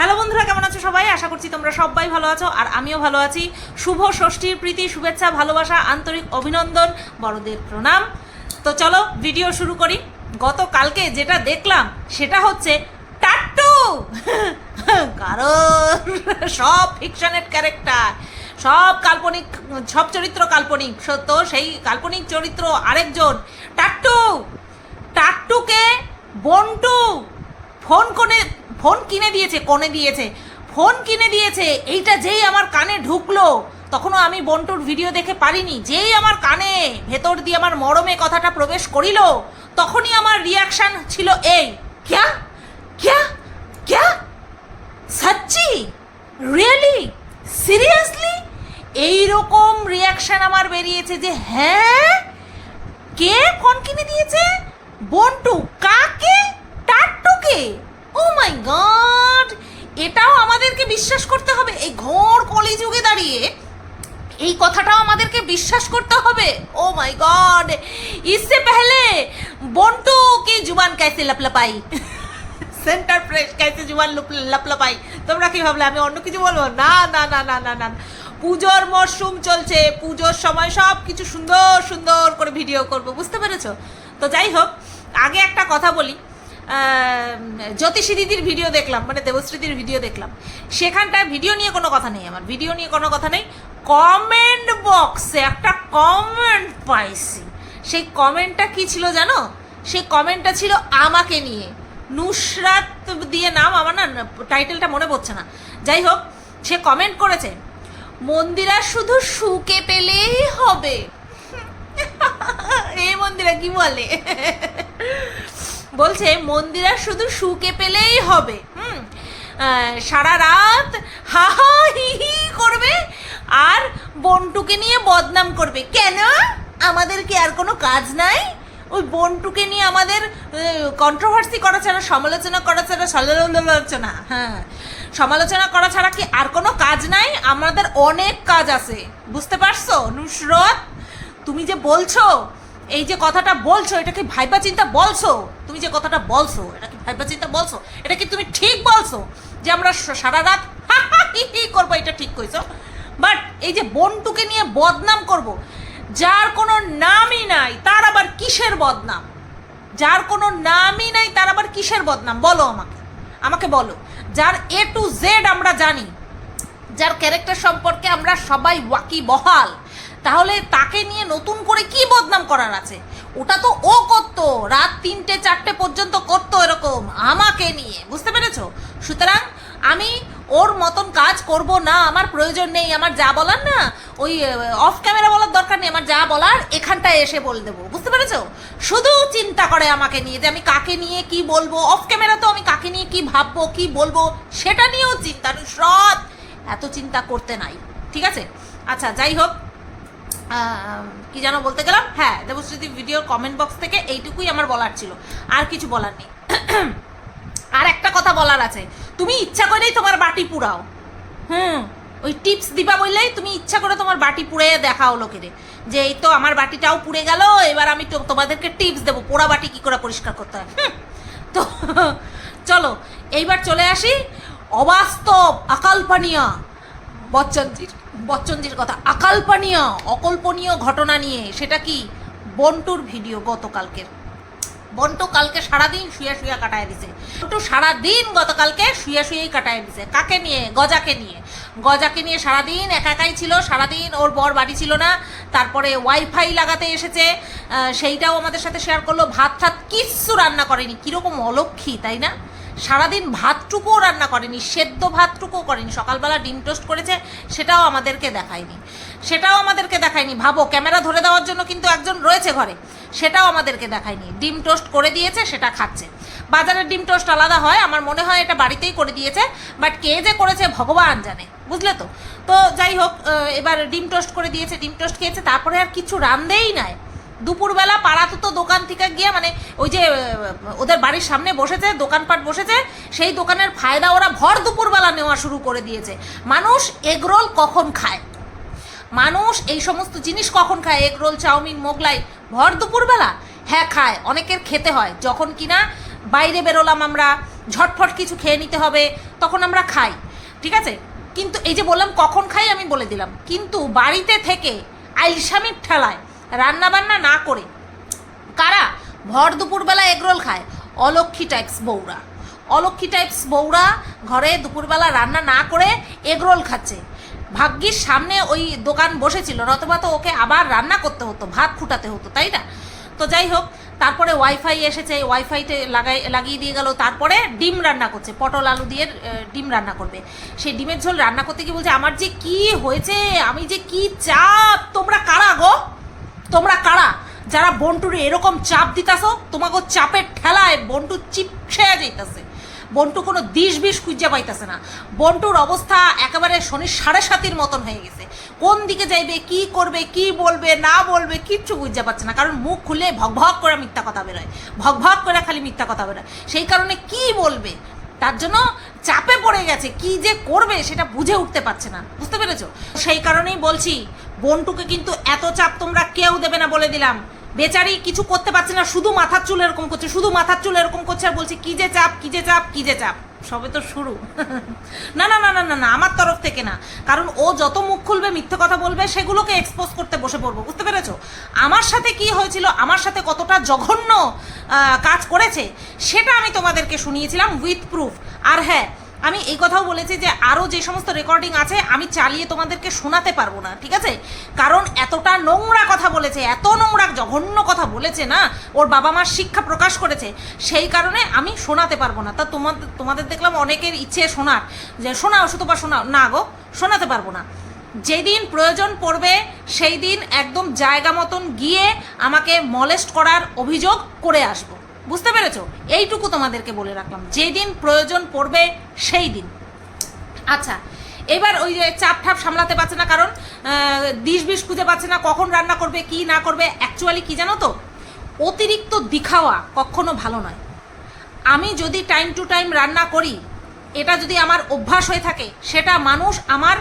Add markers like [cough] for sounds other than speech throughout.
Hello বন্ধুরা, কেমন আছো সবাই? আশা করছি তোমরা সবাই ভালো আছো আর আমিও ভালো আছি। শুভ ষষ্ঠীর প্রীতি, শুভেচ্ছা, ভালোবাসা, আন্তরিক অভিনন্দন, বড়দের প্রণাম। তো চলো ভিডিও শুরু করি। গতকালকে যেটা দেখলাম, সেটা হচ্ছে টাট্টু [laughs] কারণ সব ফিকশনের ক্যারেক্টার সব কাল্পনিক, সব চরিত্র কাল্পনিক। সত্য, সেই কাল্পনিক চরিত্র আরেকজন। টাট্টু টাট্টুকে বন্টু ফোন কোনে ফোন কিনে দিয়েছে, কনে দিয়েছে। ফোন কিনে দিয়েছে, এইটা যেই আমার কানে ঢুকলো, তখনও আমি বন্টুর ভিডিও দেখে পারিনি। যেই আমার কানে ভেতর দিয়ে আমার মরমে কথাটা প্রবেশ করিল, তখনই আমার রিয়াকশন ছিল এই। ক্যা? ক্যা? ক্যা? সচ্চি? রিয়েলি সিরিয়াসলি এইরকম রিয়াকশান আমার বেরিয়েছে যে হ্যাঁ? কে ফোন কিনে দিয়েছে? বন্টু, কাকে? টাট্টুকে? ও মাই গড এটাও আমাদেরকে বিশ্বাস করতে হবে এই ঘোর কলিযুগে দাঁড়িয়ে এই কথাটাও আমাদেরকে বিশ্বাস করতে হবে ও মাই গড इससे पहले বন্টু কি জুবান कैसे लपलपाई [laughs] সেন্টার ফ্রেশ कैसे জুবান লুপ- লপলপাই তোমরা কি ভাবলে আমি অন্য কিছু বলবো না না না না না না পুজোর মরশুম চলছে পুজোর সময় সব কিছু সুন্দর সুন্দর করে ভিডিও করব বুঝতে পেরেছো তো যাই হোক আগে একটা কথা বলি আহ, জ্যোতিষী দিদির ভিডিও দেখলাম মানে দেবশ্রীদির ভিডিও দেখলাম। সেখানটায় ভিডিও নিয়ে কোনো কথা নেই আমার ভিডিও নিয়ে কোনো কথা নেই। কমেন্ট বক্সে একটা কমেন্ট পাইছি। সেই কমেন্টটা কি ছিল জানো? সেই কমেন্টটা ছিল আমাকে নিয়ে। নুসরাত দিয়ে নাম আমার না টাইটেলটা মনে পড়ছে না। যাই হোক, সে কমেন্ট করেছে, মন্দিরা শুধু সুকে পেলেই হবে। [laughs] এই মন্দিরা কি বলে? বলছে, মন্দিরা শুধু সুকে পেলেই হবে। হুম। সারা রাত হা হা হি হি করবে আর বন্টুকে নিয়ে বদনাম করবে। কেন? আমাদের কি আর কোনো কাজ নাই? ওই বন্টুকে নিয়ে আমাদের কন্ট্রোভার্সি করা ছাড়া, সমালোচনা করা ছাড়া, সমালোচনা হ্যাঁ সমালোচনা করা ছাড়া কি আর কোনো কাজ নাই? আমাদের অনেক কাজ আছে। বুঝতে পারছ, নুসরত? তুমি যে বলছো, এই যে কথাটা বলছো এটা কি ভাইবা চিন্তা বলছো? তুমি যে কথাটা বলছো, এটা কি ভাইবা চিন্তা বলছো? এটা কি তুমি ঠিক বলছো যে আমরা সারা রাত করব, এটা ঠিক কইছো? বাট এই যে বন্টুকে নিয়ে বদনাম করব, যার কোনো নামই নাই, তার আবার কিসের বদনাম? যার কোনো নামই নাই, তার আবার কিসের বদনাম? বলো আমাকে। আমাকে বলো, যার এ টু জেড আমরা জানি, যার ক্যারেক্টার সম্পর্কে আমরা সবাই ওয়াকি বহাল তাহলে তাকে নিয়ে নতুন করে কি বদনাম করার আছে? ওটা তো ও করতো, রাত তিনটে, চারটে পর্যন্ত করতো এরকম, আমাকে নিয়ে, বুঝতে পেরেছ? সুতরাং আমি ওর মতন কাজ করব না, আমার প্রয়োজন নেই, আমার যা বলার না, ওই অফ ক্যামেরা বলার দরকার নেই, আমার যা বলার এখানটায় এসে বলে দেবো, বুঝতে পেরেছ? শুধু চিন্তা করে আমাকে নিয়ে, যে আমি কাকে নিয়ে কি বলব অফ ক্যামেরা তো আমি কাকে নিয়ে কি ভাববো, কি বলব, সেটা নিয়েও চিন্তা সৎ এত চিন্তা করতে নাই, ঠিক আছে? আচ্ছা যাই হোক কি যেন বলতে গেলাম? হ্যাঁ দেবশ্রীতি ভিডিওর কমেন্ট বক্স থেকে এইটুকুই আমার বলার ছিল। আর কিছু বলার নেই। [clears throat] আর একটা কথা বলার আছে। তুমি ইচ্ছা করেই তোমার বাটি পুরাও হুম, ওই টিপস দিবা বললেই তুমি ইচ্ছা করে তোমার বাটি পুড়ে দেখাও লোকেরে যে এই তো আমার বাটিটাও পুড়ে গেল, এবার আমি তোমাদেরকে টিপস দেবো। পোড়া বাটি কি করে পরিষ্কার করতে হয়? তো [laughs] চলো, এইবার চলে আসি। অবাস্তব, আকাল্পনীয়। বচ্চনজির বচ্চনজির কথা। আকাল্পনীয় অকল্পনীয় ঘটনা নিয়ে। সেটা কি? বন্টুর ভিডিও গতকালকের। বন্টু কালকে সারাদিন শুয়ে শুয়ে কাটায় দিছে। বন্টু সারাদিন গতকালকে শুয়ে শুয়েই কাটায় দিছে। কাকে নিয়ে? গজাকে নিয়ে। গজাকে নিয়ে সারাদিন একা একাই ছিল। সারাদিন ওর বর বাড়ি ছিল না। তারপরে ওয়াইফাই লাগাতে এসেছে। সেইটাও আমাদের সাথে শেয়ার করল। ভাত ঠাত কিচ্ছু রান্না করেনি। কীরকম অলক্ষী, তাই না? সারাদিন ভাতটুকুও রান্না করেনি, সেদ্ধ ভাতটুকুও করেনি। সকালবেলা ডিম টোস্ট করেছে, সেটাও আমাদেরকে দেখায়নি। সেটাও আমাদেরকে দেখায়নি। ভাবো, ক্যামেরা ধরে দেওয়ার জন্য কিন্তু একজন রয়েছে ঘরে, সেটাও আমাদেরকে দেখায়নি। ডিম টোস্ট করে দিয়েছে, সেটা খাচ্ছে। বাজারের ডিম টোস্ট আলাদা হয়, আমার মনে হয় এটা বাড়িতেই করে দিয়েছে, বাট কে যে করেছে ভগবান জানে, বুঝলে তো? তো যাই হোক এবার ডিম টোস্ট করে দিয়েছে, ডিম টোস্ট খেয়েছে, তারপরে আর কিছু রান্ধেই নাই। দুপুরবেলা পাড়াতে তো দোকান থেকে গিয়ে মানে ওই যে, ওদের বাড়ির সামনে বসেছে, দোকানপাট বসেছে, সেই দোকানের ফায়দা ওরা ভর দুপুরবেলা নেওয়া শুরু করে দিয়েছে। মানুষ এগরোল কখন খায়? মানুষ এই সমস্ত জিনিস কখন খায়? এগরোল চাউমিন, মোগলাই, ভর দুপুরবেলা? হ্যাঁ খায়, অনেকের খেতে হয়। যখন কিনা বাইরে বেরোলাম আমরা, ঝটফট কিছু খেয়ে নিতে হবে, তখন আমরা খাই। ঠিক আছে? কিন্তু এই যে বললাম কখন খাই আমি বলে দিলাম। কিন্তু বাড়িতে থেকে আইসামির ঠেলায় রান্না বান্না না করে। কারা? ভর দুপুরবেলা এগরোল খায়। অলক্ষী টাইপস বউরা। অলক্ষী টাইপস বউরা ঘরে দুপুরবেলা রান্না না করে এগরোল খাচ্ছে। ভাগ্যির সামনে ওই দোকান বসেছিল, নতবা তো ওকে আবার রান্না করতে হতো, ভাত ফুটাতে হতো, তাই না? তো যাই হোক, তারপরে ওয়াইফাই এসেছে ওয়াইফাইতে লাগাই লাগিয়ে দিয়ে গেল, তারপরে ডিম রান্না করছে, পটল আলু দিয়ে ডিম রান্না করবে। সেই ডিমের ঝোল রান্না করতে গিয়ে বলছে, আমার যে কি হয়েছে? আমি যে কি চাপ? তোমরা কারা গো? তোমরা কারা? যারা বন্টুরে এরকম চাপ দিতাছো, তোমাকে চাপের ঠেলায় বন্টু চিপসেয়া যাইতাছে। বন্টু কোনো দিশ বিষ খুঁজে পাইতেছে না। বন্টুর অবস্থা একেবারে শনি সাড়ে সাতির মতন হয়ে গেছে। কোন দিকে যাইবে, কি করবে, কি বলবে, না বলবে, কিচ্ছু বুঝতে পারছে না। কারণ মুখ খুলে ভক ভক করে মিথ্যা কথা বেরোয়। ভক ভক করে খালি মিথ্যা কথা বেরোয়। সেই কারণে কি বলবে? তার জন্য চাপে পড়ে গেছে। কি যে করবে, সেটা বুঝে উঠতে পারছে না। বুঝতে পেরেছ? সেই কারণেই বলছি বন্টুকে কিন্তু এত চাপ তোমরা কেউ দেবে না বলে দিলাম। বেচারি কিছু করতে পারছে না, শুধু মাথার চুল এরকম করছে, শুধু মাথার চুল এরকম করছে আর বলছে, কি যে চাপ, কি যে চাপ, কি যে চাপ। সবে তো শুরু। [laughs] না না না না না না, আমার তরফ থেকে না। কারণ ও যত মুখ খুলবে, মিথ্যে কথা বলবে, সেগুলোকে এক্সপোজ করতে বসে পড়ব, বুঝতে পেরেছ? আমার সাথে কি হয়েছিল, আমার সাথে কতটা জঘন্য কাজ করেছে, সেটা আমি তোমাদেরকে শুনিয়েছিলাম উইথ প্রুফ আর হ্যাঁ আমি এই কথাও বলেছি যে আরও যে সমস্ত রেকর্ডিং আছে, আমি চালিয়ে তোমাদেরকে শোনাতে পারব না, ঠিক আছে? কারণ এতটা নোংরা কথা বলেছে, এত নোংরা, জঘন্য কথা বলেছে না, ওর বাবা মার শিক্ষা প্রকাশ করেছে, সেই কারণে আমি শোনাতে পারব না। তা তোমাদের তোমাদের দেখলাম অনেকের ইচ্ছে শোনার, যে শোনাও, শুধু বা শোনাও, না গো, শোনাতে পারব না। যেদিন প্রয়োজন পড়বে, সেই দিন একদম জায়গা মতন গিয়ে আমাকে মলেস্ট করার অভিযোগ করে আসব। বুঝতে পেরেছ? এইটুকু তোমাদেরকে বলে রাখলাম। যেদিন প্রয়োজন পড়বে, সেই দিন। আচ্ছা এবার ওই যে চাপ ঠাপ সামলাতে পারছে না কারণ দিশ বিষ খুঁজে পাচ্ছে না কখন রান্না করবে, কি না করবে অ্যাকচুয়ালি কি জানো তো? অতিরিক্ত দিখাওয়া কখনো ভালো নয়। আমি যদি টাইম টু টাইম রান্না করি, এটা যদি আমার অভ্যাস হয়ে থাকে, সেটা মানুষ আমার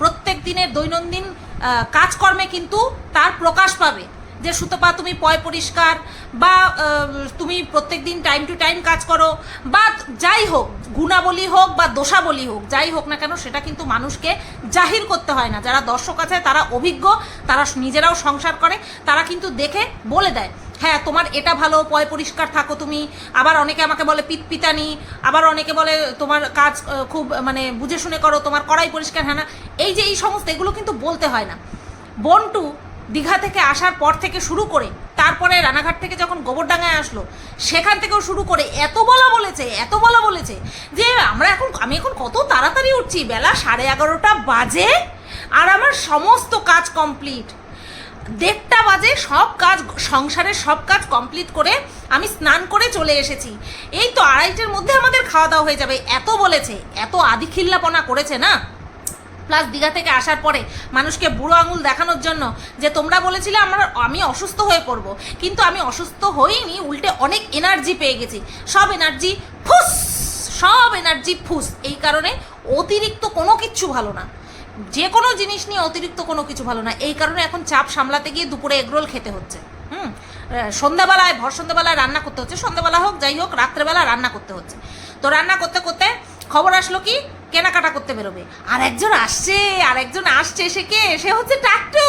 প্রত্যেক দিনের দৈনন্দিন কাজকর্মে কিন্তু তার প্রকাশ পাবে। যে সুতপা তুমি পয় পরিষ্কার বা তুমি প্রত্যেক দিন টাইম টু টাইম কাজ করো বা যাই হোক, গুণাবলী হোক বা দোষাবলী হোক, যাই হোক না কেন সেটা কিন্তু মানুষকে জাহির করতে হয় না। যারা দর্শক আছে, তারা অভিজ্ঞ, তারা নিজেরাও সংসার করে, তারা কিন্তু দেখে বলে দেয় হ্যাঁ তোমার এটা ভালো, পয় পরিষ্কার থাকো তুমি। আবার অনেকে আমাকে বলে, পিতপিতানি। আবার অনেকে বলে, তোমার কাজ খুব মানে বুঝে শুনে করো, তোমার কড়াই পরিষ্কার হ্যাঁ না? এই যে এই সমস্ত, এগুলো কিন্তু বলতে হয় না। বন্টু দীঘা থেকে আসার পর থেকে শুরু করে তারপরে রানাঘাট থেকে যখন গোবরডাঙ্গায় আসলো, সেখান থেকেও শুরু করে এত বলা বলেছে, এত বলা বলেছে যে আমরা এখন, আমি এখন কত তাড়াতাড়ি উঠছি। বেলা সাড়ে এগারোটা বাজে আর আমার সমস্ত কাজ কমপ্লিট। দেড়টা বাজে সব কাজ, সংসারের সব কাজ কমপ্লিট করে আমি স্নান করে চলে এসেছি। এই তো আড়াইটের মধ্যে আমাদের খাওয়া দাওয়া হয়ে যাবে। এত বলেছে, এত আদিখিল্লাপনা করেছে না? প্লাস দীঘা থেকে আসার পরে মানুষকে বুড়ো আঙুল দেখানোর জন্য যে তোমরা বলেছিলে আমার, আমি অসুস্থ হয়ে পড়ব। কিন্তু আমি অসুস্থ হইনি, উল্টে অনেক এনার্জি পেয়ে গেছি। সব এনার্জি ফুস, সব এনার্জি ফুস। এই কারণে অতিরিক্ত কোনো কিচ্ছু ভালো না। যে কোনো জিনিস নিয়ে অতিরিক্ত কোনো কিছু ভালো না। এই কারণে এখন চাপ সামলাতে গিয়ে দুপুরে এগরোল খেতে হচ্ছে। হুম? সন্ধ্যাবেলায়, ভর সন্ধ্যাবেলায় রান্না করতে হচ্ছে। সন্ধ্যাবেলা হোক, যাই হোক, রাত্রেবেলা রান্না করতে হচ্ছে। তো রান্না করতে করতে খবর আসলো কি? কেনাকাটা করতে বেরোবে। আর একজন আসছে আর একজন আসছে, সে কে? সে হচ্ছে টাকটু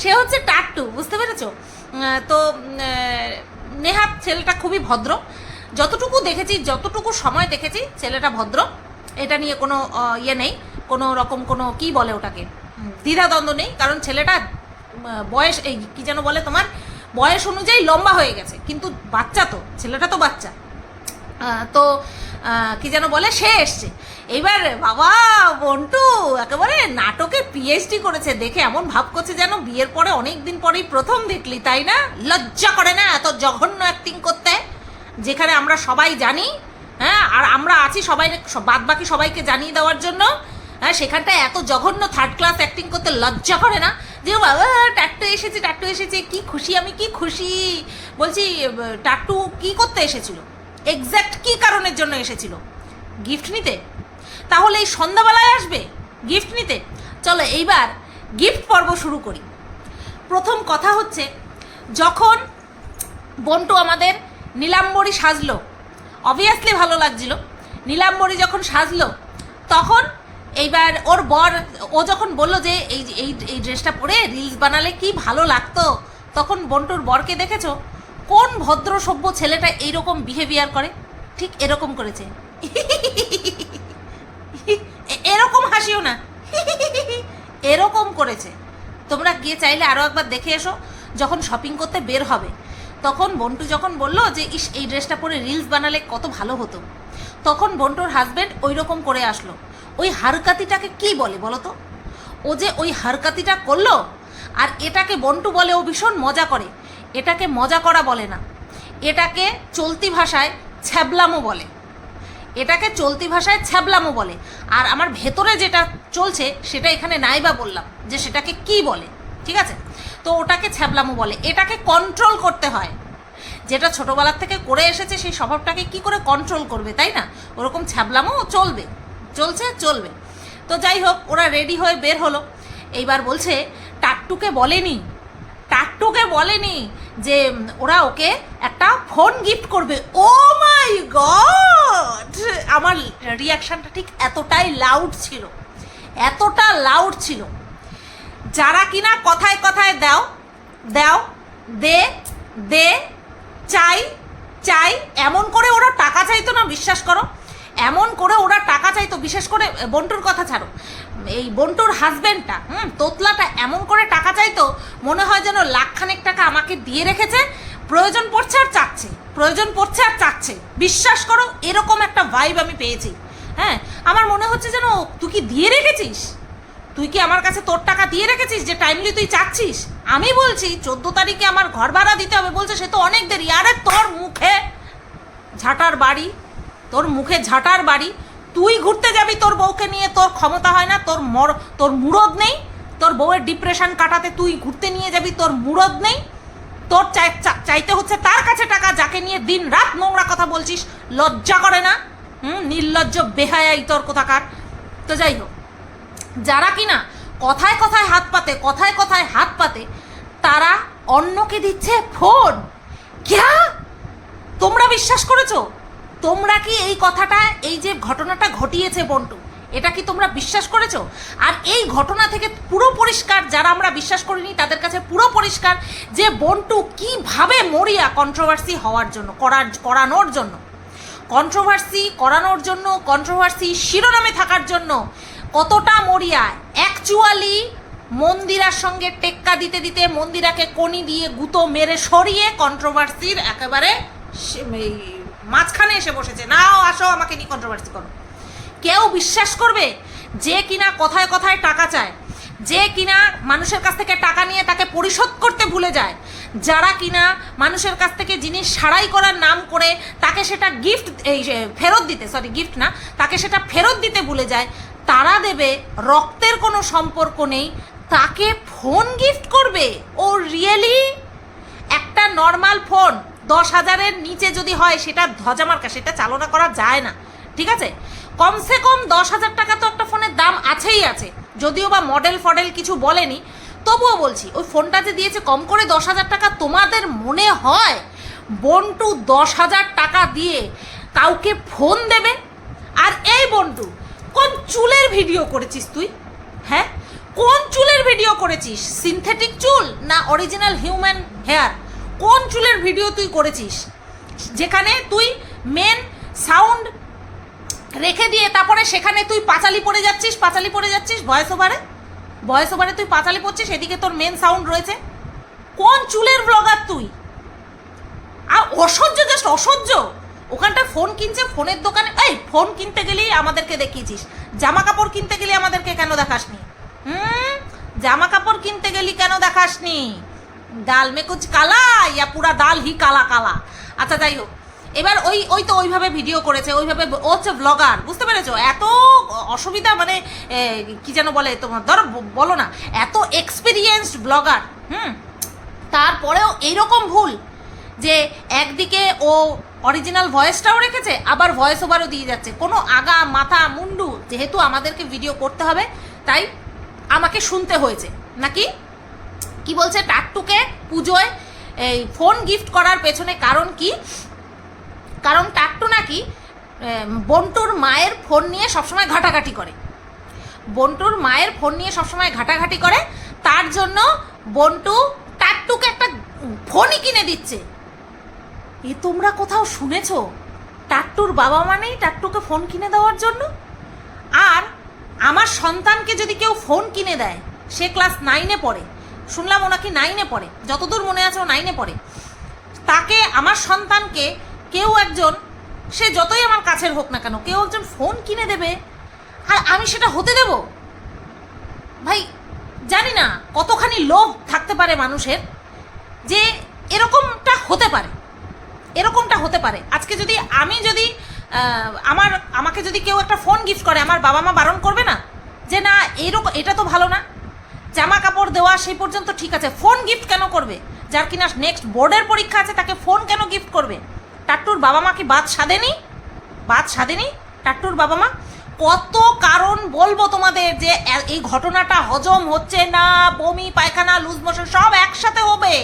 সে হচ্ছে টাকটু বুঝতে পেরেছ? তো নেহাত ছেলেটা খুবই ভদ্র। যতটুকু দেখেছি, যতটুকু সময় দেখেছি, ছেলেটা ভদ্র। এটা নিয়ে কোনো ইয়ে নেই, কোনো রকম কোনো, কি বলে ওটাকে? দ্বিধাদ্বন্দ্ব নেই, কারণ ছেলেটা বয়স, এই কী যেন বলে তোমার? বয়স অনুযায়ী লম্বা হয়ে গেছে, কিন্তু বাচ্চা তো, ছেলেটা তো বাচ্চা। তো কি যেন বলে, সে এসছে। এইবার বাবা, বন্টু, একেবারে নাটকে পিএইচডি করেছে। দেখে এমন ভাব করছে যেন বিয়ের পরে অনেক দিন পরেই প্রথম দেখলি, তাই না? লজ্জা করে না এত জঘন্য অ্যাক্টিং করতে? যেখানে আমরা সবাই জানি হ্যাঁ আর আমরা আছি সবাই বাদ বাকি সবাইকে জানিয়ে দেওয়ার জন্য হ্যাঁ সেখানটায় এত জঘন্য থার্ড ক্লাস অ্যাক্টিং করতে লজ্জা করে না? যে বাবা টাট্টু এসেছে টাট্টু এসেছে, কি খুশি আমি, কি খুশি? বলছি টাট্টু কি করতে এসেছিল? এক্স্যাক্ট কি কারণের জন্য এসেছিল? গিফট নিতে? তাহলে এই সন্ধ্যাবেলায় আসবে? গিফট নিতে? চলো এইবার গিফট পর্ব শুরু করি। প্রথম কথা হচ্ছে, যখন বন্টু আমাদের নীলাম্বরী সাজলো অবভিয়াসলি ভালো লাগছিল, নীলাম্বরী যখন সাজলো, তখন এইবার ওর বর, ও যখন বলল যে, এই এই এই ড্রেসটা পরে রিলস বানালে কি ভালো লাগতো? তখন বন্টুর বরকে দেখেছ? কোন ভদ্র সভ্য ছেলেটা এইরকম বিহেভিয়ার করে? ঠিক এরকম করেছে। [laughs] এরকম হাসিও না। এরকম করেছে। তোমরা গিয়ে চাইলে আরও একবার দেখে এসো, যখন শপিং করতে বের হবে। তখন বন্টু যখন বলল যে, ইস, এই ড্রেসটা পরে রিলস বানালে কত ভালো হতো। তখন বন্টুর হাজব্যান্ড ওই রকম করে আসলো। ওই হারকাতিটাকে কি বলে বলো তো? ও যে ওই হারকাতিটা করল, আর এটাকে বন্টু বলে ও ভীষণ মজা করে। এটাকে মজা করা বলে না। এটাকে চলতি ভাষায় ছ্যাবলামও বলে। এটাকে চলতি ভাষায় ছ্যাবলামো বলে। আর আমার ভেতরে যেটা চলছে, সেটা এখানে নাই বা বললাম যে সেটাকে কি বলে, ঠিক আছে? তো ওটাকে ছ্যাবলামো বলে। এটাকে কন্ট্রোল করতে হয়। যেটা ছোটোবেলার থেকে করে এসেছে, সেই স্বভাবটাকে কি করে কন্ট্রোল করবে, তাই না? ওরকম ছ্যাবলামো চলবে, চলছে, চলবে। তো যাই হোক, ওরা রেডি হয়ে বের হলো। এইবার বলছে, টাট্টুকে বলেনি টাট্টুকে বলেনি যে ওরা ওকে একটা ফোন গিফট করবে। ও মাই গড আমার রিয়াকশনটা ঠিক এতটাই লাউড ছিল। এতটা লাউড ছিল। যারা কিনা কথায় কথায় দাও দাও, দে দে, চাই চাই, এমন করে ওরা টাকা চাইতো না, বিশ্বাস করো। এমন করে ওরা টাকা চাইতো, বিশেষ করে বন্টুর কথা ছাড়ো। এই বন্টুর হাজব্যান্ডটা হুম, তোতলাটা এমন করে টাকা চাইতো মনে হয় যেন লাখখানেক টাকা আমাকে দিয়ে রেখেছে। প্রয়োজন পড়ছে আর চাচ্ছে। প্রয়োজন পড়ছে আর চাচ্ছে। বিশ্বাস করো, এরকম একটা ভাইব আমি পেয়েছি। হ্যাঁ আমার মনে হচ্ছে যেন তুই কি দিয়ে রেখেছিস? তুই কি আমার কাছে তোর টাকা দিয়ে রেখেছিস যে টাইমলি তুই চাচ্ছিস? আমি বলছি, চোদ্দ তারিখে আমার ঘর ভাড়া দিতে হবে বলছে, সে তো অনেক দেরি। আরে তোর মুখে ঝাঁটার বাড়ি, তোর মুখে ঝাঁটার বাড়ি। তুই ঘুরতে যাবি তোর বউকে নিয়ে, তোর ক্ষমতা হয় না, তোর মর, তোর মুরদ নেই। তোর বউয়ের ডিপ্রেশন কাটাতে তুই ঘুরতে নিয়ে যাবি, তোর মুরদ নেই। তোর চাইতে হচ্ছে তার কাছে টাকা, যাকে নিয়ে দিন রাত নোংরা কথা বলছিস। লজ্জা করে না? হুম, নির্লজ্জ, বেহায়াই তোর কোথাকার। তো যাই হোক, যারা কিনা কথায় কথায় হাত পাতে, কথায় কথায় হাত পাতে, তারা অন্যকে দিচ্ছে ফোন ক্যা? তোমরা বিশ্বাস করেছ? তোমরা কি এই কথাটা, এই যে ঘটনাটা ঘটিয়েছে বন্টু? এটা কি তোমরা বিশ্বাস করেছ? আর এই ঘটনা থেকে পুরো পরিষ্কার যারা আমরা বিশ্বাস করিনি, তাদের কাছে পুরো পরিষ্কার যে বন্টু কীভাবে মরিয়া কন্ট্রোভার্সি হওয়ার জন্য, করার, করানোর জন্য কন্ট্রোভার্সি করানোর জন্য কন্ট্রোভার্সি শিরোনামে থাকার জন্য কতটা মরিয়া অ্যাকচুয়ালি মন্দিরার সঙ্গে টেক্কা দিতে দিতে মন্দিরাকে কনি দিয়ে গুঁতো মেরে সরিয়ে কন্ট্রোভার্সির একেবারে মাঝখানে এসে বসেছে। নাও, আসো, আমাকে নিয়ে কন্ট্রোভার্সি করো। কেউ বিশ্বাস করবে যে কিনা কথায় কথায় টাকা চায়, যে কিনা মানুষের কাছ থেকে টাকা নিয়ে তাকে পরিশোধ করতে ভুলে যায়, যারা কিনা মানুষের কাছ থেকে জিনিস সারাই করার নাম করে তাকে সেটা গিফট এই ফেরত দিতে সরি গিফট না, তাকে সেটা ফেরত দিতে ভুলে যায়, তারা দেবে রক্তের কোনো সম্পর্ক নেই, তাকে ফোন গিফট করবে। ও রিয়েলি একটা নর্মাল ফোন দশ হাজারের নিচে যদি হয় সেটা ধ্বজামার্কা সেটা চালনা করা যায় না, ঠিক আছে? কমসে কম দশ হাজার টাকা তো একটা ফোনের দাম আছেই আছে। যদিও বা মডেল ফডেল কিছু বলেনি, তবুও বলছি, ওই ফোনটা যে দিয়েছে কম করে দশ হাজার টাকা তোমাদের মনে হয়? বন্টু দশ হাজার টাকা দিয়ে কাউকে ফোন দেবে? আর এই বন্টু, কোন চুলের ভিডিও করেছিস তুই? হ্যাঁ? কোন চুলের ভিডিও করেছিস? সিনথেটিক চুল না অরিজিনাল হিউম্যান হেয়ার কোন চুলের ভিডিও তুই করেছিস? যেখানে তুই মেন সাউন্ড রেখে দিয়ে তারপরে সেখানে তুই পাঁচালি পড়ে যাচ্ছিস, পাঁচালি পড়ে যাচ্ছিস ভয়েস ওভারে ভয়েস ওভারে তুই পাঁচালি পড়ছিস, এদিকে তোর মেন সাউন্ড রয়েছে। কোন চুলের ব্লগার তুই? আর অসহ্য জাস্ট অসহ্য। ওখানটা ফোন কিনছে ফোনের দোকানে এই ফোন কিনতে গেলেই আমাদেরকে দেখিয়েছিস। জামা কাপড় কিনতে গেলে আমাদেরকে কেন দেখাসনি? হুম? জামা কাপড় কিনতে গেলি কেন দেখাসনি? ডাল মে কুচ কালা, ইয়া পুরা ডাল হি কালা কালা। আচ্ছা যাই হোক। এবার ওই ওই তো ওইভাবে ভিডিও করেছে, ওইভাবে ও হচ্ছে ব্লগার বুঝতে পেরেছ? এত অসুবিধা মানে কি যেন বলে তোমার, ধরো বলো না, এত এক্সপিরিয়েন্সড ব্লগার হুম? তারপরেও এইরকম ভুল যে একদিকে ও অরিজিনাল ভয়েসটাও রেখেছে, আবার ভয়েস ওভারও দিয়ে যাচ্ছে। কোনো আগা, মাথা, মুন্ডু যেহেতু আমাদেরকে ভিডিও করতে হবে, তাই আমাকে শুনতে হয়েছে। নাকি? কি বলছে? টাট্টুকে পুজোয় এই ফোন গিফট করার পেছনে কারণ কি? কারণ টাট্টু নাকি বন্টুর মায়ের ফোন নিয়ে সবসময় ঘাটাঘাটি করে। বন্টুর মায়ের ফোন নিয়ে সবসময় ঘাটাঘাটি করে, তার জন্য বন্টু টাট্টুকে একটা ফোনই কিনে দিচ্ছে। এ তোমরা কোথাও শুনেছ টাট্টুর বাবা মানেই টাট্টুকে ফোন কিনে দেওয়ার জন্য? আর আমার সন্তানকে যদি কেউ ফোন কিনে দেয়, সে ক্লাস নাইনে পড়ে। শুনলাম ও নাকি নাইনে পড়ে। যতদূর মনে আছে ও নাইনে পড়ে। তাকে, আমার সন্তানকে কেউ একজন, সে যতই আমার কাছের হোক না কেন, কেউ একজন ফোন কিনে দেবে। আর আমি সেটা হতে দেব? ভাই, জানি না কতখানি লোভ থাকতে পারে মানুষের যে এরকমটা হতে পারে। এরকমটা হতে পারে। আজকে যদি আমি যদি আমার, আমাকে যদি কেউ একটা ফোন গিফট করে, আমার বাবা মা বারণ করবে না? যে না এইরকম এটা তো ভালো না। জামা কাপড় দেওয়া সেই পর্যন্ত ঠিক আছে। ফোন গিফট কেন করবে? যার কিনা নেক্সট বোর্ডের পরীক্ষা আছে, তাকে ফোন কেন গিফট করবে? টাট্টুর বাবা মা কি বাদ সাধেনি? বাদ সাধেনি? টাট্টুর বাবা মা? কত কারণ বলব তোমাদের যে এই ঘটনাটা হজম হচ্ছে না, বমি, পায়খানা লুজ মোশন সব একসাথে হবে।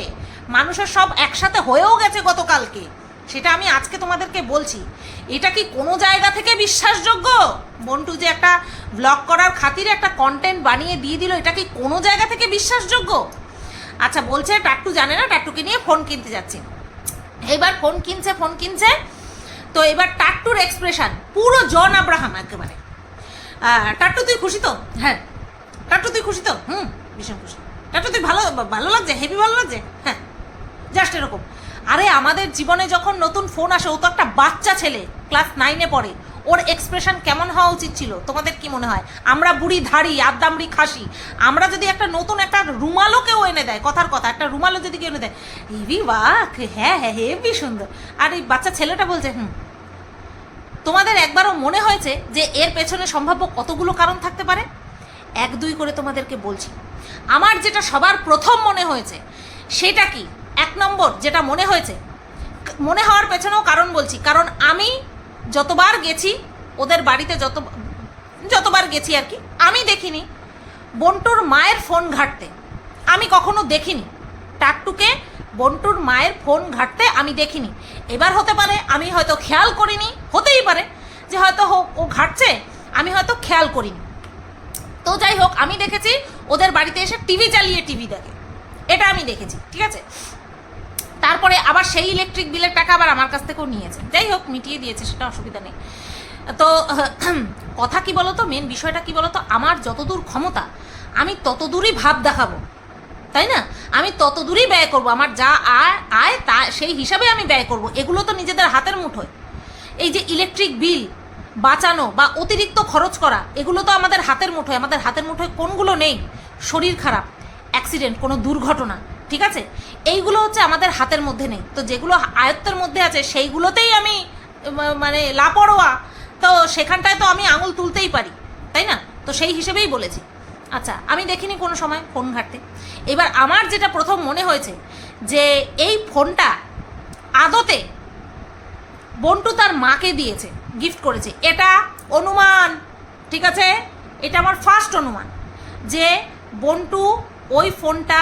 মানুষের সব একসাথে হয়েও গেছে গতকালকে। সেটা আমি আজকে তোমাদেরকে বলছি। এটা কি কোনো জায়গা থেকে বিশ্বাসযোগ্য? বন্টু যে একটা ব্লগ করার খাতিরে একটা কন্টেন্ট বানিয়ে দিয়ে দিল, এটা কি কোনো জায়গা থেকে বিশ্বাসযোগ্য? আচ্ছা বলছে টাট্টু জানে না, টাট্টুকে নিয়ে ফোন কিনতে যাচ্ছে। এবার ফোন কিনছে ফোন কিনছে। তো এবার টাট্টুর এক্সপ্রেশন পুরো জন আব্রাহাম একেবারে। টাট্টু, তুই খুশি তো? হ্যাঁ। টাট্টু, তুই খুশি তো? হুম, ভীষণ খুশি। টাট্টু, তুই ভালো ভালো লাগছে? হেভি ভালো লাগছে? হ্যাঁ জাস্ট এরকম। আরে, আমাদের জীবনে যখন নতুন ফোন আসে, ও তো একটা বাচ্চা ছেলে ক্লাস নাইনে পড়ে। ওর এক্সপ্রেশন কেমন হওয়া উচিত ছিল? তোমাদের কি মনে হয়? আমরা বুড়ি ধাড়ি আদ্দামড়ি খাসি। আমরা যদি একটা নতুন একটা রুমালও কেউ এনে দেয়, কথার কথা, একটা রুমালও যদি কেউ এনে দেয় হেভি বাক হ্যাঁ হ্যাঁ হেভি সুন্দর। আর এই বাচ্চা ছেলেটা বলছে, হুম। তোমাদের একবারও মনে হয়েছে যে এর পেছনে সম্ভাব্য কতগুলো কারণ থাকতে পারে? এক, দুই করে তোমাদেরকে বলছি। আমার যেটা সবার প্রথম মনে হয়েছে, সেটা কি? এক নম্বর, যেটা মনে হয়েছে, মনে হওয়ার পেছনেও কারণ বলছি। কারণ আমি যতবার গেছি, ওদের বাড়িতে যত, যতবার গেছি আর কি, আমি দেখিনি। বন্টুর মায়ের ফোন ঘাটতে, আমি কখনো দেখিনি। টাকটুকে বন্টুর মায়ের ফোন ঘাটতে আমি দেখিনি। এবার হতে পারে আমি হয়তো খেয়াল করিনি, হতেই পারে যে হয়তো হোক ও ঘাটছে, আমি হয়তো খেয়াল করিনি। তো যাই হোক, আমি দেখেছি, ওদের বাড়িতে এসে টিভি চালিয়ে টিভি দেখে। এটা আমি দেখেছি, ঠিক আছে? তারপরে আবার সেই ইলেকট্রিক বিলের টাকা আবার আমার কাছ থেকেও নিয়েছে। যাই হোক, মিটিয়ে দিয়েছে, সেটা অসুবিধা নেই। তো, [clears throat] কথা কি বলতো? মেন বিষয়টা কি বলতো? আমার যতদূর ক্ষমতা, আমি ততদূরই ভাব দেখাবো। তাই না? আমি ততদূরই ব্যয় করব। আমার যা আয় আয়, তা, সেই হিসাবে আমি ব্যয় করব। এগুলো তো নিজেদের হাতের মুঠোয়। এই যে ইলেকট্রিক বিল বাঁচানো বা অতিরিক্ত খরচ করা, এগুলো তো আমাদের হাতের মুঠোয়। আমাদের হাতের মুঠোয় কোনগুলো নেই? শরীর খারাপ অ্যাক্সিডেন্ট কোনো দুর্ঘটনা। ঠিক আছে? এইগুলো হচ্ছে আমাদের হাতের মধ্যে নেই। তো যেগুলো আয়ত্তের মধ্যে আছে, সেইগুলোতেই আমি মানে লাপরোয়া। তো সেখানটায় তো আমি আঙুল তুলতেই পারি, তাই না? তো সেই হিসেবেই বলেছি। আচ্ছা আমি দেখিনি কোনো সময় ফোন ঘাটতে। এবার আমার যেটা প্রথম মনে হয়েছে যে, এই ফোনটা আদতে বন্টু তার মাকে দিয়েছে গিফট করেছে। এটা অনুমান, ঠিক আছে? এটা আমার ফার্স্ট অনুমান যে, বন্টু ওই ফোনটা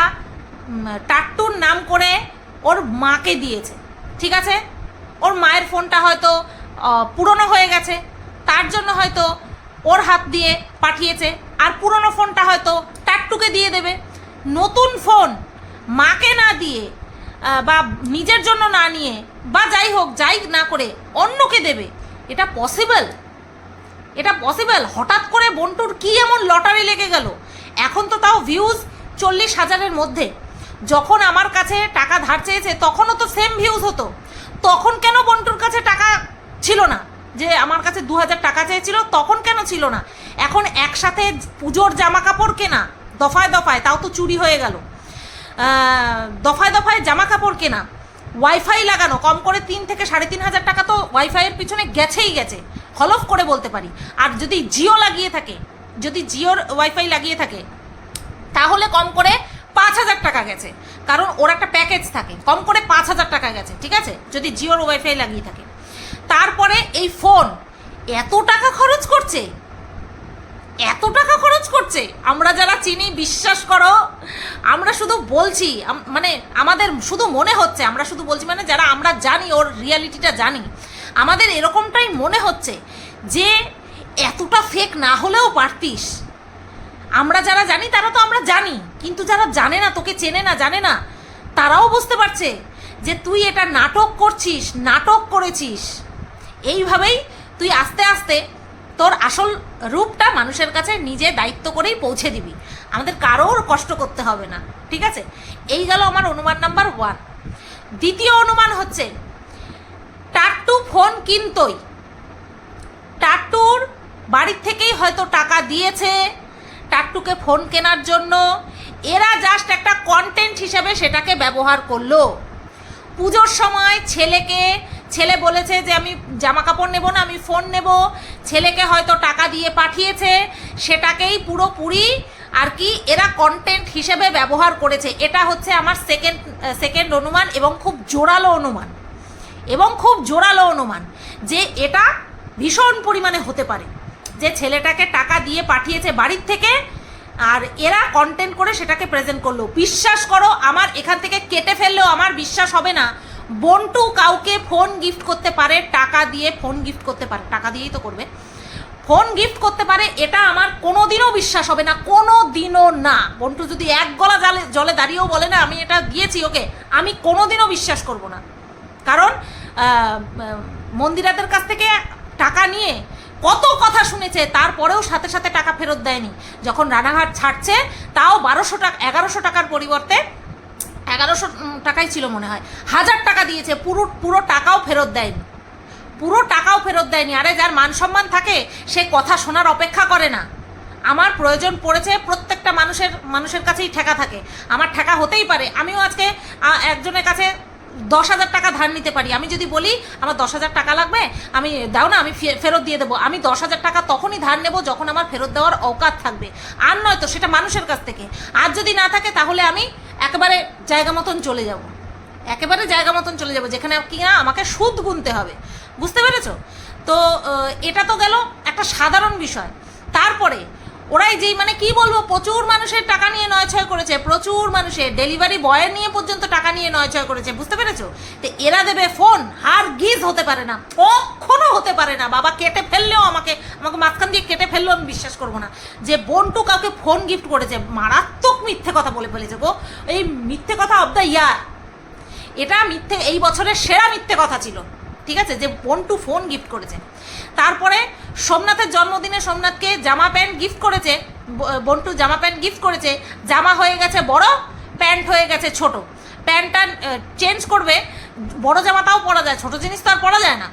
টাট্টুর নাম করে ওর মাকে দিয়েছে, ঠিক আছে? ওর মায়ের ফোনটা হয়তো পুরনো হয়ে গেছে, তার জন্য হয়তো ওর হাত দিয়ে পাঠিয়েছে, আর পুরনো ফোনটা হয়তো টাট্টুকে দিয়ে দেবে। নতুন ফোন মাকে না দিয়ে বা নিজের জন্য না নিয়ে, বা যাই হোক, যাই না করে অন্যকে দেবে, এটা পসিবল? এটা পসিবল? হঠাৎ করে বন্টুর কি এমন লটারি লেগে গেল? এখন তো তাও ভিউজ চল্লিশ হাজারের মধ্যে। যখন আমার কাছে টাকা ধার চেয়েছে, তখনও তো সেম ভিউজ হতো। তখন কেন বন্টুর কাছে টাকা ছিল না? যে আমার কাছে দু হাজার টাকা চেয়েছিল, তখন কেন ছিল না? এখন একসাথে পুজোর জামা কাপড় কেনা, দফায় দফায়, তাও তো চুরি হয়ে গেল। দফায় দফায় জামা কাপড় কেনা ওয়াইফাই লাগানো, কম করে তিন থেকে সাড়ে তিন হাজার টাকা তো ওয়াইফাইয়ের পিছনে গেছেই গেছে, হলফ করে বলতে পারি। আর যদি জিও লাগিয়ে থাকে, যদি জিওর ওয়াইফাই লাগিয়ে থাকে, তাহলে কম করে পাঁচ হাজার টাকা গেছে। কারণ ওর একটা প্যাকেজ থাকে। কম করে পাঁচ হাজার টাকা গেছে, ঠিক আছে? যদি জিওর ওয়াইফাই লাগিয়ে থাকে। তারপরে এই ফোন এত টাকা খরচ করছে? এত টাকা খরচ করছে? আমরা যারা চিনি, বিশ্বাস করো, আমরা শুধু বলছি মানে আমাদের শুধু মনে হচ্ছে, আমরা শুধু বলছি মানে যারা আমরা জানি, ওর রিয়ালিটিটা জানি, আমাদের এরকমটাই মনে হচ্ছে যে এতটা ফেক না হলেও পারতিস। আমরা যারা জানি, তারা তো আমরা জানি। কিন্তু যারা জানে না, তোকে চেনে না, জানে না, তারাও বুঝতে পারছে যে তুই এটা নাটক করছিস, নাটক করেছিস। এইভাবেই তুই আস্তে আস্তে তোর আসল রূপটা মানুষের কাছে নিজে দায়িত্ব করেই পৌঁছে দিবি। আমাদের কারোর কষ্ট করতে হবে না, ঠিক আছে? এই গেল আমার অনুমান নাম্বার ওয়ান দ্বিতীয় অনুমান হচ্ছে, টাট্টু ফোন কিনতই। টাট্টুর বাড়ির থেকেই হয়তো টাকা দিয়েছে। টাট্টুকে ফোন কেনার জন্য এরা জাস্ট একটা কন্টেন্ট হিসেবে সেটাকে ব্যবহার করল। পুজোর সময় ছেলেকে, ছেলে বলেছে যে আমি জামা কাপড় নেব না, আমি ফোন নেব। ছেলেকে হয়তো টাকা দিয়ে পাঠিয়েছে, সেটাকেই পুরোপুরি আর কি এরা কন্টেন্ট হিসেবে ব্যবহার করেছে। এটা হচ্ছে আমার সেকেন্ড সেকেন্ড অনুমান এবং খুব জোরালো অনুমান। এবং খুব জোরালো অনুমান যে এটা ভীষণ পরিমাণে হতে পারে। যে ছেলেটাকে টাকা দিয়ে পাঠিয়েছে বাড়ির থেকে আর এরা কন্টেন্ট করে সেটাকে প্রেজেন্ট করল। বিশ্বাস করো, আমার এখান থেকে কেটে ফেললেও আমার বিশ্বাস হবে না। বন্টু কাউকে ফোন গিফট করতে পারে, টাকা দিয়ে ফোন গিফট করতে পারে, টাকা দিয়েই তো করবে। ফোন গিফট করতে পারে, এটা আমার কোনো দিনও বিশ্বাস হবে না কোনো দিনও না। বন্টু যদি এক গলা জলে জলে দাঁড়িয়েও বলে, না, আমি এটা দিয়েছি, ওকে, আমি কোনো দিনও বিশ্বাস করব না। কারণ মন্দিরাদের কাছ থেকে টাকা নিয়ে কত কথা শুনেছে, তারপরেও সাথে সাথে টাকা ফেরত দেয়নি। যখন রানাঘাট ছাড়ছে, তাও বারোশো টাকা, এগারোশো টাকার পরিবর্তে, এগারোশো টাকাই ছিল মনে হয়। হাজার টাকা দিয়েছে, পুরো পুরো টাকাও ফেরত দেয়নি। পুরো টাকাও ফেরত দেয়নি। আরে, যার মান সম্মান থাকে, সে কথা শোনার অপেক্ষা করে না। আমার প্রয়োজন পড়েছে, প্রত্যেকটা মানুষের মানুষের কাছেই ঠেকা থাকে। আমার ঠেকা হতেই পারে। আমিও আজকে একজনের কাছে দশ হাজার টাকা ধার নিতে পারি। আমি যদি বলি, আমার দশ হাজার টাকা লাগবে, আমি দাও না, আমি ফেরত দিয়ে দেবো। আমি দশ হাজার টাকা তখনই ধার নেব যখন আমার ফেরত দেওয়ার অকাত থাকবে। আর নয় তো, সেটা মানুষের কাছ থেকে। আর যদি না থাকে, তাহলে আমি একেবারে জায়গা মতন চলে যাব। একেবারে জায়গা মতন চলে যাব, যেখানে কি না আমাকে সুদ গুনতে হবে। বুঝতে পেরেছ? তো এটা তো গেল একটা সাধারণ বিষয়। তারপরে ওরাই যেই মানে কি বলব, প্রচুর মানুষের টাকা নিয়ে নয় ছয় করেছে, প্রচুর মানুষের ডেলিভারি বয়ের নিয়ে পর্যন্ত টাকা নিয়ে নয় ছয় করেছে, বুঝতে পেরেছ? তো এরা দেবে ফোন হার গিজ হতে পারে না, কখনো হতে পারে না, বাবা কেটে ফেললেও আমাকে আমাকে মাঝখান দিয়ে কেটে ফেললেও আমি বিশ্বাস করব না। যে বোনটু কাউকে ফোন গিফট করেছে, মারাত্মক মিথ্যে কথা বলে ফেলেছে গো, এই মিথ্যে কথা অব দ্য ইয়ার এটা মিথ্যে, এই বছরের সেরা মিথ্যে কথা ছিল, ঠিক আছে? যে বন্টু ফোন গিফট করেছে। তারপরে সোমনাথের জন্মদিনে সোমনাথকে জামা প্যান্ট গিফট করেছে বন্টু জামা প্যান্ট গিফট করেছে, জামা হয়ে গেছে বড়, প্যান্ট হয়ে গেছে ছোট। প্যান্টটা চেঞ্জ করবে, বড় জামাটাও পরা যায়, ছোট জিনিস তো আর পরা যায় না।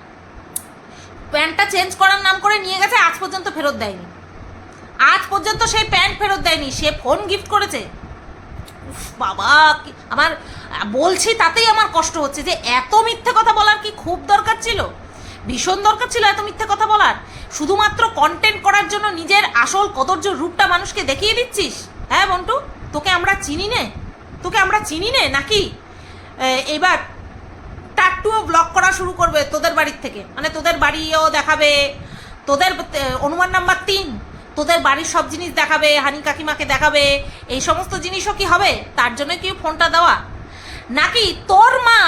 প্যান্টটা চেঞ্জ করার নাম করে নিয়ে গেছে, আজ পর্যন্ত ফেরত দেয়নি। আজ পর্যন্ত সেই প্যান্ট ফেরত দেয়নি, সে ফোন গিফট করেছে। বাবা আমার, বলছি তাতেই আমার কষ্ট হচ্ছে যে এত মিথ্যে কথা বলার কি খুব দরকার ছিল? ভীষণ দরকার ছিল এত মিথ্যে কথা বলার। শুধুমাত্র কন্টেন্ট করার জন্য নিজের আসল কদর্য রূপটা মানুষকে দেখিয়ে দিচ্ছিস। হ্যাঁ বন্টু? তোকে আমরা চিনি নে? তোকে আমরা চিনি নে নাকি? এবার টাট্টুও ব্লক করা শুরু করবে তোদের বাড়ির থেকে। মানে তোদের বাড়িও দেখাবে। তোদের অনুমান নাম্বার তিন। তোদের বাড়ির সব জিনিস দেখাবে, হানি কাকিমাকে দেখাবে। এই সমস্ত জিনিসও কি হবে? তার জন্য কি ফোনটা দেওয়া? নাকি তোর মা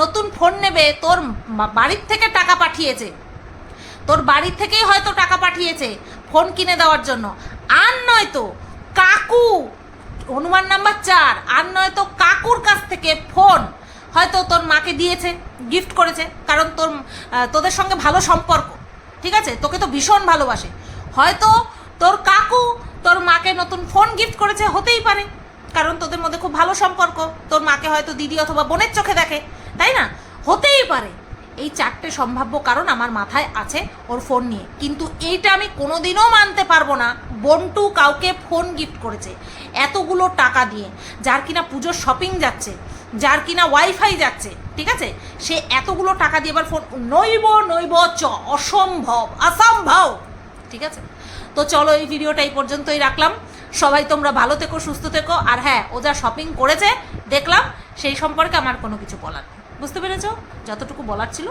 নতুন ফোন নেবে, তোর বাড়ির থেকে টাকা পাঠিয়েছে। তোর বাড়ির থেকেই হয়তো টাকা পাঠিয়েছে ফোন কিনে দেওয়ার জন্য। আর নয় তো, কাকু, অনুমান নাম্বার চার, আর নয় তো কাকুর কাছ থেকে ফোন হয়তো তোর মাকে দিয়েছে গিফট করেছে, কারণ তোর তোদের সঙ্গে ভালো সম্পর্ক, ঠিক আছে? তোকে তো ভীষণ ভালোবাসে। হয়তো তোর কাকু তোর মাকে নতুন ফোন গিফট করেছে, হতেই পারে। কারণ তোদের মধ্যে খুব ভালো সম্পর্ক। তোর মাকে হয়তো দিদি অথবা বোনের চোখে দেখে। তাই না? হতেই পারে। এই চারটে সম্ভাব্য কারণ আমার মাথায় আছে ওর ফোন নিয়ে। কিন্তু এইটা আমি কোনোদিনও মানতে পারব না। বন্টু কাউকে ফোন গিফট করেছে এতগুলো টাকা দিয়ে। যার কিনা পুজোর শপিং যাচ্ছে, যার কিনা ওয়াইফাই যাচ্ছে, ঠিক আছে? সে এতগুলো টাকা দিয়ে এবার ফোন নইব নইব, চ, অসম্ভব অসম্ভব, ঠিক আছে? তো চলো এই ভিডিওটা এই পর্যন্তই রাখলাম। সবাই তোমরা ভালো থেকো, সুস্থ থেকো। আর হ্যাঁ ও যা শপিং করেছে, দেখলাম, সেই সম্পর্কে আমার কোনো কিছু বলার বুঝতে পেরেছ? যতটুকু বলার ছিল